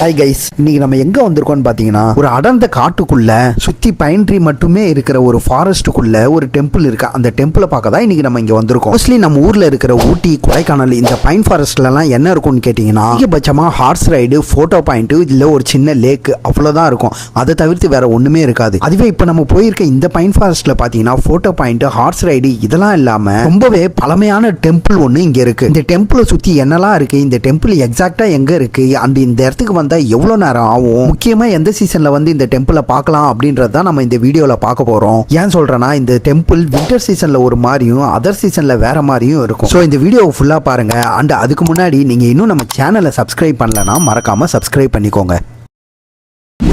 Hi guys இன்னைக்கு நம்ம எங்க வந்திருக்கோம்னு பாத்தீங்கன்னா ஒரு அடர்ந்த காட்டுக்குள்ள சுத்தி பைன் ட்ரீ மட்டுமே இருக்கிற ஒரு ஃபாரஸ்ட்டுக்குள்ள ஒரு டெம்பிள் இருக்கு. அந்த டெம்பிளை பார்க்க தான் இன்னைக்கு நம்ம இங்க வந்திருக்கோம். மோஸ்ட்லி நம்ம ஊர்ல இருக்கிற ஊட்டி கொடைக்கானல் இந்த பைன் ஃபாரஸ்ட்ல எல்லாம் என்ன இருக்கும்னு கேட்டீங்கன்னா அதிகபட்சமா ஹார்ஸ் ரைடு போட்டோ பாயிண்ட் இல்ல ஒரு சின்ன லேக் அவ்வளவுதான் இருக்கும். அதை தவிர்த்து வேற ஒண்ணுமே இருக்காது. அதுவே இப்ப நம்ம போயிருக்க இந்த பைன் ஃபாரஸ்ட்ல பாத்தீங்கன்னா போட்டோ பாயிண்ட் ஹார்ஸ் ரைடு இதெல்லாம் இல்லாம ரொம்பவே பழமையான டெம்பிள் ஒண்ணு இங்க இருக்கு. இந்த டெம்பிளை சுத்தி என்னெல்லாம் இருக்கு? இந்த டெம்பிள் எக்ஸாக்டா எங்க இருக்கு? அண்ட் இந்த இடத்துக்கு வந்து எவ்வளவு நேரம் ஆகும்? முக்கியமாக எந்த சீசனில் வந்து இந்த டெம்பிளை பார்க்கலாம் அப்படின்றது தான் நம்ம இந்த வீடியோவில் பார்க்க போகிறோம் ஏன் சொல்கிறேன்னா இந்த டெம்பிள் வின்டர் சீசனில் ஒரு மாதிரியும் அதர் சீசனில் வேறு மாதிரியும் இருக்கும். ஸோ இந்த வீடியோவை ஃபுல்லாக பாருங்கள் அண்ட் அதுக்கு முன்னாடி நீங்கள் இன்னும் நம்ம சேனலை சப்ஸ்கிரைப் பண்ணலன்னா மறக்காமல் சப்ஸ்கிரைப் பண்ணிக்கோங்க.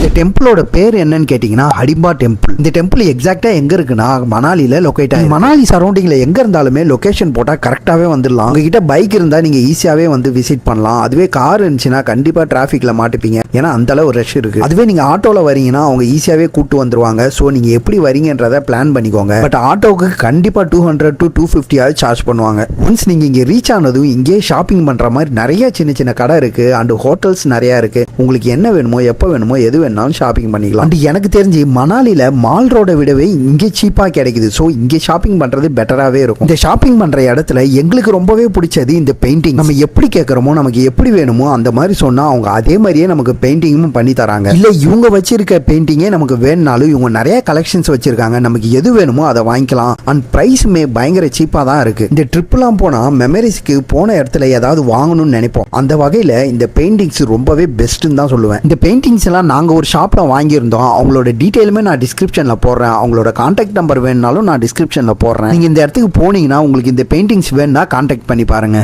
இந்த டெம்பிளோட பேர் என்னன்னு கேட்டிங்கன்னா ஹடிம்பா டெம்பிள் இந்த டெம்பிள் எக்ஸாக்டாக எங்கே இருக்குன்னா மணாலியில் லொக்கேட் ஆகும் மணாலி சரௌண்டிங்கில் எங்கே இருந்தாலுமே லொகேஷன் போட்டால் கரெக்டாகவே வந்துடலாம். உங்ககிட்ட பைக் இருந்தால் நீங்கள் ஈஸியாகவே வந்து விசிட் பண்ணலாம். அதுவே கார் இருந்துச்சுன்னா கண்டிப்பாக டிராஃபிக்கில் மாட்டிப்பீங்க. ஏன்னா அந்த அளவு ரஷ் இருக்குது அதுவே நீங்கள் ஆட்டோவில் வரீங்கன்னா அவங்க ஈஸியாகவே கூட்டு வந்துருவாங்க. ஸோ நீங்கள் எப்படி வரீங்கன்றத பிளான் பண்ணிக்கோங்க. பட் ஆட்டோவுக்கு கண்டிப்பாக டூ ஹண்ட்ரட் டு டூ ஃபிஃப்டியாவது சார்ஜ் பண்ணுவாங்க. ஒன்ஸ் நீங்கள் இங்கே ரீச் ஆனதும் இங்கே ஷாப்பிங் பண்ணுற மாதிரி நிறைய சின்ன சின்ன கடை இருக்குது அண்ட் ஹோட்டல்ஸ் நிறையா இருக்குது உங்களுக்கு என்ன வேணுமோ எப்போ வேணுமோ எது வேணும்னாலும் ஷாப்பிங் பண்ணிக்கலாம். அண்ட் எனக்கு தெரிஞ்சு மணாலியில் மால் ரோட விடவே இங்கே சீப்பாக கிடைக்குது. ஸோ இங்கே ஷாப்பிங் பண்ணுறது பெட்டராகவே இருக்கும். இந்த ஷாப்பிங் பண்ணுற இடத்துல எங்களுக்கு ரொம்பவே பிடிச்சது இந்த பெயிண்டிங் நம்ம எப்படி கேட்குறோமோ நமக்கு எப்படி வேணுமோ அந்த மாதிரி சொன்னால் அவங்க அதே மாதிரியே நமக்கு பெயிண்டிங்கும் பண்ணி தராங்க. இல்லை இவங்க வச்சிருக்க பெயிண்டிங்கே நமக்கு வேணுனாலும் இவங்க நிறைய கலெக்ஷன்ஸ் வச்சிருக்காங்க. நமக்கு எது வேணுமோ அதை வாங்கிக்கலாம். அண்ட் ப்ரைஸுமே பயங்கர சீப்பாக தான் இருக்குது இந்த ட்ரிப்லாம் போனால் மெமரிஸ்க்கு போன இடத்துல ஏதாவது வாங்கணும்னு நினைப்போம். அந்த வகையில் இந்த பெயிண்டிங்ஸ் ரொம்பவே பெஸ்ட்டுன்னு தான் சொல்லுவேன். இந்த பெயிண்டிங்ஸ் எல்லாம் நாங்கள் ஒரு ஷாப்பில் வாங்கியிருந்தோம் அவங்களோட டீட்டெயிலுமே நான் டிஸ்கிரிப்ஷனில் போடுறேன் அவங்களோட கான்டாக்ட் நம்பர் வேணுனாலும் நான் டிஸ்கிரிப்ஷனில் போடுறேன் நீங்கள் இந்த இடத்துக்கு போனீங்கன்னா உங்களுக்கு இந்த பெயிண்டிங்ஸ் வேணும்னா கான்டாக்ட் பண்ணி பாருங்க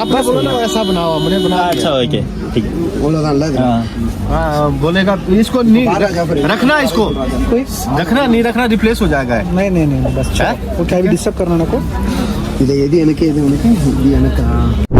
आपने बोला ना वैसा बनाओ हमने बना दिया। अच्छा ओके ठीक हाँ हाँ बोलेगा इसको नहीं रखना इसको रखना नहीं रखना रिप्लेस हो जाएगा नहीं नहीं नहीं बस है? वो क्या भी डिस्टर्ब करना ना को இதை எது எனக்கு எது உனக்கு? இது எனக்கா?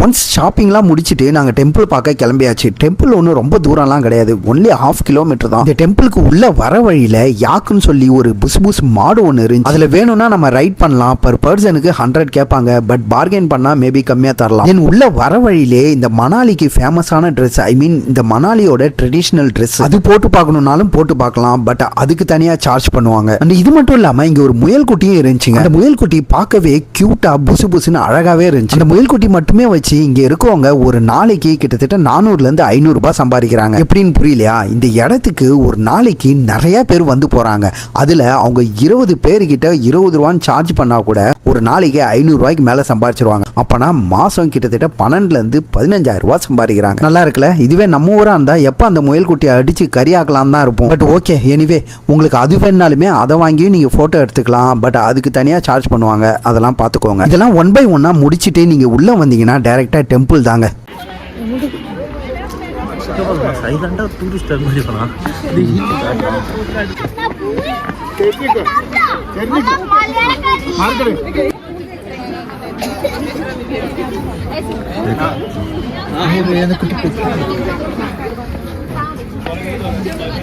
ஒன்ஸ் ஷாப்பிங்லாம் முடிச்சுட்டு நாங்கள் டெம்பிள் பார்க்க கிளம்பியாச்சு. டெம்பிள் ஒன்றும் ரொம்ப தூரம்லாம் கிடையாது. ஒன்லி ஹாஃப் கிலோமீட்டர் தான். இந்த டெம்பிளுக்கு உள்ள வர வழியில் யாக்குன்னு சொல்லி ஒரு புஸ் புஸ் மாடு ஒன்று இருந்துச்சு. அதில் வேணும்னா நம்ம ரைட் பண்ணலாம். பர் பர்சனுக்கு ஹண்ட்ரட் கேட்பாங்க. பட் பார்கெயின் பண்ணால் மேபி கம்மியாக தரலாம். என் உள்ள வர வழியிலே இந்த மணாலிக்கு ஃபேமஸான ட்ரெஸ் ஐ மீன் இந்த மணாலியோட ட்ரெடிஷ்னல் ட்ரெஸ் அது போட்டு பார்க்கணுன்னாலும் போட்டு பார்க்கலாம். பட் அதுக்கு தனியாக சார்ஜ் பண்ணுவாங்க. அண்ட் இது மட்டும் இல்லாமல் இங்கே ஒரு முயல் குட்டியும் இருந்துச்சுங்க. அந்த முயல் குட்டி பார்க்கவே க்யூட்டாக புசு புசுன்னு அழகாகவே இருந்துச்சு. அந்த முயல்குட்டி மட்டுமே வச்சு இங்கே இருக்கவங்க ஒரு நாளைக்கு கிட்டத்தட்ட நானூறுலேருந்து ஐநூறுரூபா சம்பாதிக்கிறாங்க. எப்படின்னு புரியலையா? இந்த இடத்துக்கு ஒரு நாளைக்கு நிறையா பேர் வந்து போகிறாங்க அதில் அவங்க இருபது பேர்கிட்ட இருபது ரூபான்னு சார்ஜ் பண்ணால் கூட ஒரு நாளைக்கு ஐநூறுரூவாய்க்கு மேலே சம்பாதிச்சிருவாங்க. அப்போனா மாதம் கிட்டத்தட்ட பன்னெண்டுலேருந்து பதினஞ்சாயிரம் சம்பாதிக்கிறாங்க. நல்லா இருக்குல்ல? இதுவே நம்ம ஊராக இருந்தால் எப்போ அந்த முயல்குட்டியை அடித்து அடிச்சு கறியாக்கலாம் தான் இருப்போம். பட் ஓகே எனிவே உங்களுக்கு அது வேணாலுமே அதை வாங்கி நீங்கள் ஃபோட்டோ எடுத்துக்கலாம். பட் அதுக்கு தனியாக சார்ஜ் பண்ணுவாங்க. அதெல்லாம் பார்த்துக்கோங்க. இதெல்லாம் ஒன் பை ஒன்னா முடிச்சுட்டு நீங்க உள்ள வந்தீங்கன்னா டைரெக்டாக டெம்பிள் தாங்க.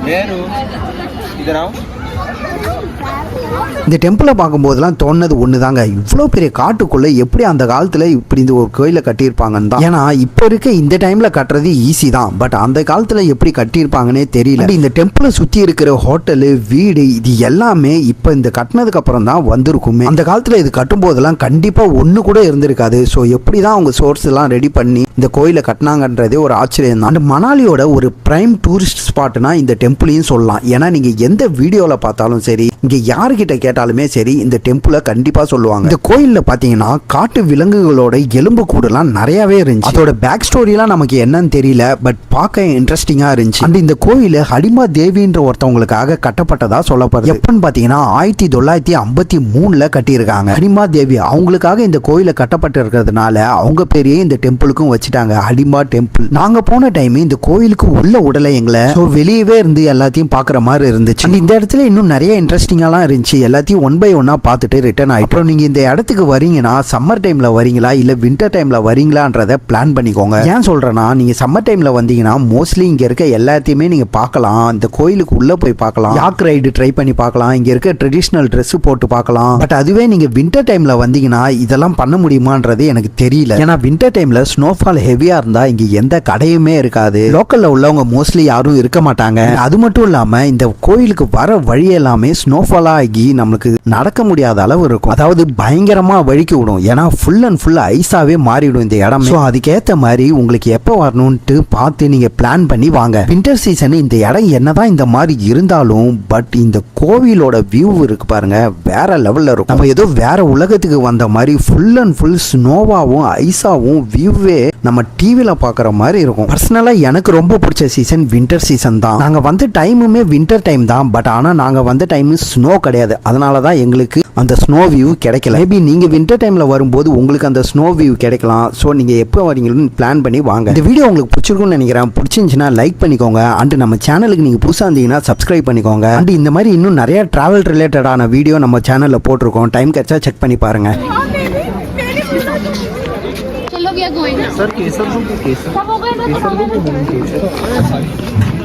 நேரு டூரிஸ்ட் இந்த டெம்பிளை பார்க்கும்போதெல்லாம் தோணுது ஒன்று தாங்க இவ்வளோ பெரிய காட்டுக்குள்ளே எப்படி அந்த காலத்தில் இப்படி இந்த ஒரு கோயிலை கட்டியிருப்பாங்கன்னு தான். ஏன்னா இப்போ இருக்க இந்த டைமில் கட்டுறது ஈஸி தான். பட் அந்த காலத்தில் எப்படி கட்டியிருப்பாங்கன்னே தெரியல. இந்த டெம்பிளை சுற்றி இருக்கிற ஹோட்டலு வீடு இது எல்லாமே இப்போ இந்த கட்டினதுக்கு அப்புறம் தான் வந்திருக்குமே. அந்த காலத்தில் இது கட்டும்போதெல்லாம் கண்டிப்பாக ஒன்று கூட இருந்திருக்காது. ஸோ எப்படி தான் அவங்க சோர்ஸ் எல்லாம் ரெடி பண்ணி இந்த கோயிலை கட்டினாங்கன்றதே ஒரு ஆச்சரியம் தான். அண்ட் மணாலியோட ஒரு பிரைம் டூரிஸ்ட் ஸ்பாட்னா இந்த டெம்பிளையும் சொல்லலாம். ஏன்னா நீங்கள் எந்த வீடியோவில் பார்த்தா பார்த்தாலும் சரி இங்கே யாருக்கிட்ட கேட்டாலுமே சரி இந்த டெம்பிளை கண்டிப்பாக சொல்லுவாங்க. இந்த கோயிலில் பார்த்தீங்கன்னா காட்டு விலங்குகளோட எலும்பு கூடுலாம் நிறையவே இருந்துச்சு. அதோட பேக் ஸ்டோரிலாம் நமக்கு என்னன்னு தெரியல பட் பார்க்க இன்ட்ரெஸ்டிங்காக இருந்துச்சு. அண்ட் இந்த கோயில் ஹடிமா தேவின்ற ஒருத்தவங்களுக்காக கட்டப்பட்டதா சொல்லப்படுது. எப்பன்னு பார்த்தீங்கன்னா ஆயிரத்தி தொள்ளாயிரத்தி ஐம்பத்தி மூணில் கட்டியிருக்காங்க. ஹடிமா தேவி அவங்களுக்காக இந்த கோயிலை கட்டப்பட்டு இருக்கிறதுனால அவங்க பேரையே இந்த டெம்பிளுக்கும் வச்சுட்டாங்க ஹடிமா டெம்பிள் நாங்கள் போன டைம் இந்த கோயிலுக்கு உள்ள உடலை எங்களை வெளியவே இருந்து எல்லாத்தையும் பார்க்குற மாதிரி இருந்துச்சு. இந்த இடத்துல இன்னும் நிறைய இன்ட்ரெஸ்ட் இன்ட்ரெஸ்டிங்காலாம் இருந்துச்சு. எல்லாத்தையும் ஒன் பை ஒன்னா பார்த்துட்டு ரிட்டர்ன் ஆயிட்டு. அப்புறம் நீங்கள் இந்த இடத்துக்கு வரீங்கன்னா சம்மர் டைமில் வரீங்களா இல்லை வின்டர் டைமில் வரீங்களான்றத பிளான் பண்ணிக்கோங்க. ஏன் சொல்றேன்னா நீங்க சம்மர் டைம்ல வந்தீங்கன்னா மோஸ்ட்லி இங்கே இருக்க எல்லாத்தையுமே நீங்கள் பார்க்கலாம். இந்த கோயிலுக்கு உள்ளே போய் பார்க்கலாம். யாக் ரைடு ட்ரை பண்ணி பார்க்கலாம். இங்க இருக்க ட்ரெடிஷ்னல் ட்ரெஸ்ஸு போட்டு பார்க்கலாம். பட் அதுவே நீங்க வின்டர் டைமில் வந்தீங்கன்னா இதெல்லாம் பண்ண முடியுமான்றது எனக்கு தெரியல. ஏன்னா வின்டர் டைமில் ஸ்னோஃபால் ஹெவியாக இருந்தால் இங்கே எந்த கடையுமே இருக்காது. லோக்கலில் உள்ளவங்க மோஸ்ட்லி யாரும் இருக்க மாட்டாங்க. அது மட்டும் இல்லாமல் இந்த கோயிலுக்கு வர வழி எல்லாமே ஸ்னோஃபாலா ஆகி நம்மளுக்கு நடக்க முடியாத அளவு இருக்கும். அதாவது பயங்கரமா வழிக்கு விடும். ஏன்னா ஃபுல் அண்ட் ஃபுல் ஐஸாவே மாறிவிடும் இந்த இடம். ஸோ அதுக்கேத்த மாதிரி உங்களுக்கு எப்போ வரணும்ட்டு பார்த்து நீங்க பிளான் பண்ணி வாங்க. வின்டர் சீசன் இந்த இடம் என்னதான் இந்த மாதிரி இருந்தாலும் பட் இந்த கோவிலோட வியூ இருக்கு பாருங்க வேற லெவல்ல இருக்கும். நம்ம ஏதோ வேற உலகத்துக்கு வந்த மாதிரி ஃபுல் அண்ட் ஃபுல் ஸ்னோவாவும் ஐஸாவும் வியூவே நம்ம டிவியில் பார்க்குற மாதிரி இருக்கும். பர்சனலாக எனக்கு ரொம்ப பிடிச்ச சீசன் வின்டர் சீசன் தான். நாங்கள் வந்த டைமுமே வின்டர் டைம் தான் பட் ஆனால் நாங்கள் வந்த டைம் ஸ்னோ கிடையாது அதனால தான் எங்களுக்கு அந்த ஸ்னோ வியூ கிடைக்கல மேபி நீங்கள் வின்டர் டைமில் வரும்போது உங்களுக்கு அந்த ஸ்னோ வியூ கிடைக்கலாம் ஸோ நீங்கள் எப்போ வரீங்கன்னு பிளான் பண்ணி வாங்க இந்த வீடியோ உங்களுக்கு பிடிச்சிருக்கும்னு நினைக்கிறேன் பிடிச்சிருந்துச்சுன்னா லைக் பண்ணிக்கோங்க அண்ட் நம்ம சேனலுக்கு நீங்கள் புதுசாக இருந்தீங்கன்னா சப்ஸ்கிரைப் பண்ணிக்கோங்க அண்ட் இந்த மாதிரி இன்னும் நிறைய ட்ராவல் ரிலேட்டடான வீடியோ நம்ம சேனலில் போட்டிருக்கோம் டைம் கிடைச்சா செக் பண்ணி பாருங்கள் चलो क्या गोइंग सर केसर दूँ कि केसर सब हो गए ना केसर दूँ कि